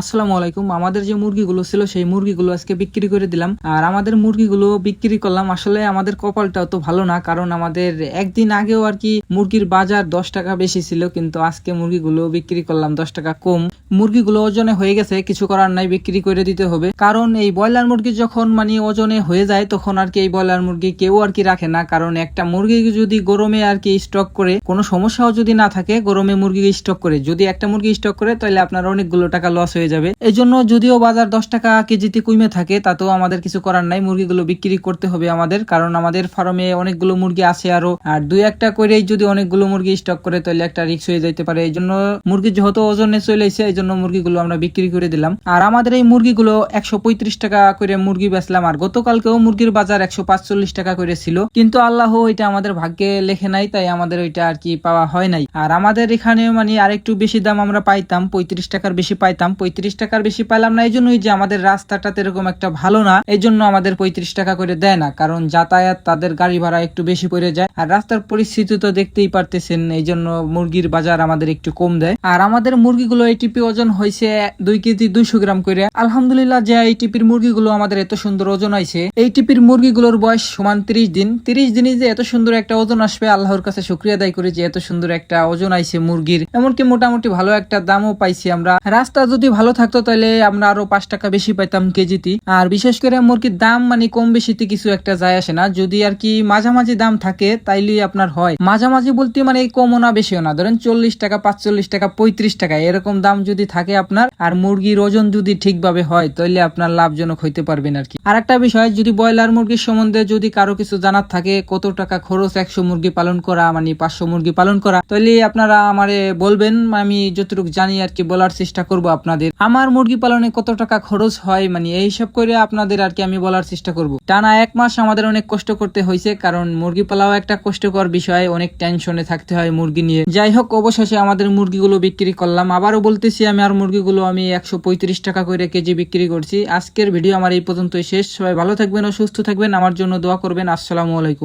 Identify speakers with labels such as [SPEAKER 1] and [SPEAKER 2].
[SPEAKER 1] আসসালামু আলাইকুম। আমাদের যে মুরগিগুলো ছিল, সেই মুরগিগুলো আজকে বিক্রি করে দিলাম। আর আমাদের মুরগিগুলো বিক্রি করলাম। আসলে আমাদের কপালটা তো ভালো না, কারণ আমাদের একদিন আগেও আর কি মুরগির বাজার দশ টাকা বেশি ছিল, কিন্তু আজকে মুরগিগুলো বিক্রি করলাম দশ টাকা কম। মুরগিগুলো ওজনে হয়ে গেছে, কিছু করার নাই, বিক্রি করে দিতে হবে। কারণ এই ব্রয়লার মুরগি যখন মানে ওজনে হয়ে যায়, তখন আর কি এই ব্রয়লার মুরগি কেউ আর কি রাখে না। কারণ একটা মুরগি যদি গরমে আর কি স্টক করে, কোনো সমস্যাও যদি না থাকে, গরমে মুরগি স্টক করে। যদি একটা মুরগি স্টক করে, তাহলে আপনার অনেকগুলো টাকা লস হয়ে যাবে। এই জন্য যদিও বাজার দশ টাকা কেজিতে কমে থাকে, তাতেও আমাদের কিছু করার নাই। মুরগিগুলো বিক্রি করতে হবে আমাদের, কারণ আমাদের ফার্মে অনেকগুলো মুরগি আছে আরও। আর দুই একটা করেই যদি অনেকগুলো মুরগি স্টক করে তাহলে একটা রিক্স হয়ে যাইতে পারে। এই জন্য মুরগি যেহেতু ওজনে চলে এসে এই জন্য মুরগিগুলো আমরা বিক্রি করে দিলাম। আর আমাদের এই মুরগিগুলো একশো পঁয়ত্রিশ টাকা করে মুরগি বেচলাম, আর গতকালকেও মুরগির বাজার একশো টাকা করে ছিল। কিন্তু আল্লাহ এটা আমাদের ভাগ্যে লেখে নাই, তাই আমাদের ওইটা আর কি পাওয়া হয় নাই। আর আমাদের এখানে মানে আরেকটু বেশি দাম আমরা পাইতাম, পঁয়ত্রিশ টাকার বেশি পাইতাম পঁয়ত্রিশ টাকার বেশি পাইলাম না এই জন্যই যে আমাদের রাস্তাটা এরকম একটা ভালো না এই জন্য আমাদের পঁয়ত্রিশ টাকা করে দেয় না, কারণ যাতায়াত তাদের গাড়ি ভাড়া একটু বেশি পড়ে যায়। আর রাস্তার পরিস্থিতি তো দেখতেই পারতেছেন এই জন্য মুরগির বাজার আমাদের একটু কম দেয়। আর আমাদের মুরগিগুলো এই টিপি ওজন হয়েছে দুই কেজি দুইশো গ্রাম করে। আলহামদুলিল্লাহ, যে এই টিপির মুরগিগুলো আমাদের এত সুন্দর ওজন হয়েছে এই টিপির মুরগিগুলোর বয়স সমান তিরিশ দিন। তিরিশ দিনই যে এত সুন্দর একটা ওজন আসবে, আল্লাহর কাছে শুক্রিয়া আদায় করি যে এত সুন্দর একটা ওজন আইছে মুরগির। এমনকি মোটামুটি ভালো একটা দামও পাইছি আমরা। রাস্তা যদি ভালো থাকতো তাহলে আমরা আরও পাঁচ টাকা বেশি পাইতাম কেজিতে। আর বিশেষ করে মুরগির দাম মানে কম বেশিতে কিছু একটা যায় আসে না। যদি আর কি মাঝামাঝি দাম থাকে, তাইলে আপনার হয়। মাঝামাঝি বলতে মানে কমও না, বেশিও না। ধরেন চল্লিশ টাকা, পাঁচচল্লিশ টাকা, পঁয়ত্রিশ টাকা, এরকম দাম যদি থাকে আপনার, আর মুরগির ওজন যদি ঠিকভাবে হয় তাহলে আপনার লাভজনক হইতে পারবেন আর কি। আর একটা বিষয়, যদি ব্রয়লার মুরগির সম্বন্ধে যদি কারও কিছু জানার থাকে, কত টাকা খরচ একশো মুরগি পালন করা মানে পাঁচশো মুরগি পালন করা তাহলে আপনারা আমারে বলবেন, আমি যতটুকু জানি আর কি বলার চেষ্টা করব আপনাদের। আমার মুরগি পালনে কত টাকা খরচ হয় মানে এই হিসাব করে আপনাদের আর কি আমি বলার চেষ্টা করব। টানা এক মাস আমাদের অনেক কষ্ট করতে হয়েছে কারণ মুরগি পালাও একটা কষ্টকর বিষয়, অনেক টেনশনে থাকতে হয় মুরগি নিয়ে। যাই হোক, অবশেষে আমাদের মুরগিগুলো বিক্রি করলাম। আবারও বলতেছি, আমি আর মুরগিগুলো আমি একশো পঁয়ত্রিশ টাকা করে কেজি বিক্রি করছি। আজকের ভিডিও আমার এই পর্যন্তই শেষ। সবাই ভালো থাকবেন ও সুস্থ থাকবেন। আমার জন্য দোয়া করবেন। আসসালামু আলাইকুম।